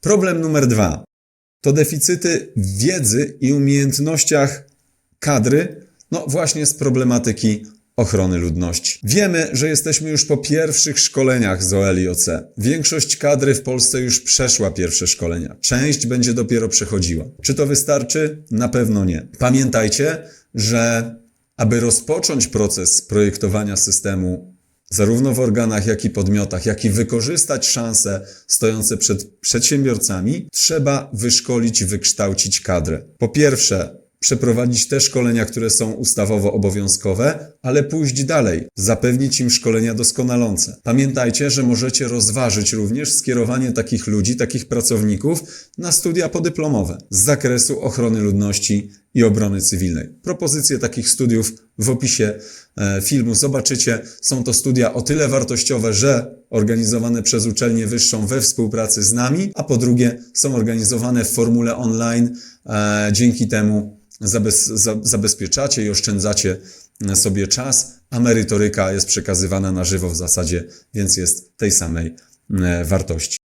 Problem numer dwa to deficyty w wiedzy i umiejętnościach kadry, no właśnie z problematyki ochrony ludności. Wiemy, że jesteśmy już po pierwszych szkoleniach z OLIOC. Większość kadry w Polsce już przeszła pierwsze szkolenia. Część będzie dopiero przechodziła. Czy to wystarczy? Na pewno nie. Pamiętajcie, że aby rozpocząć proces projektowania systemu zarówno w organach, jak i podmiotach, jak i wykorzystać szanse stojące przed przedsiębiorcami, trzeba wyszkolić, wykształcić kadrę. Po pierwsze, przeprowadzić te szkolenia, które są ustawowo obowiązkowe, ale pójść dalej, zapewnić im szkolenia doskonalące. Pamiętajcie, że możecie rozważyć również skierowanie takich ludzi, takich pracowników na studia podyplomowe z zakresu ochrony ludności i obrony cywilnej. Propozycje takich studiów w opisie e, filmu zobaczycie. Są to studia o tyle wartościowe, że organizowane przez uczelnię wyższą we współpracy z nami, a po drugie są organizowane w formule online. E, Dzięki temu zabez, za, zabezpieczacie i oszczędzacie sobie czas, a merytoryka jest przekazywana na żywo w zasadzie, więc jest tej samej e, wartości.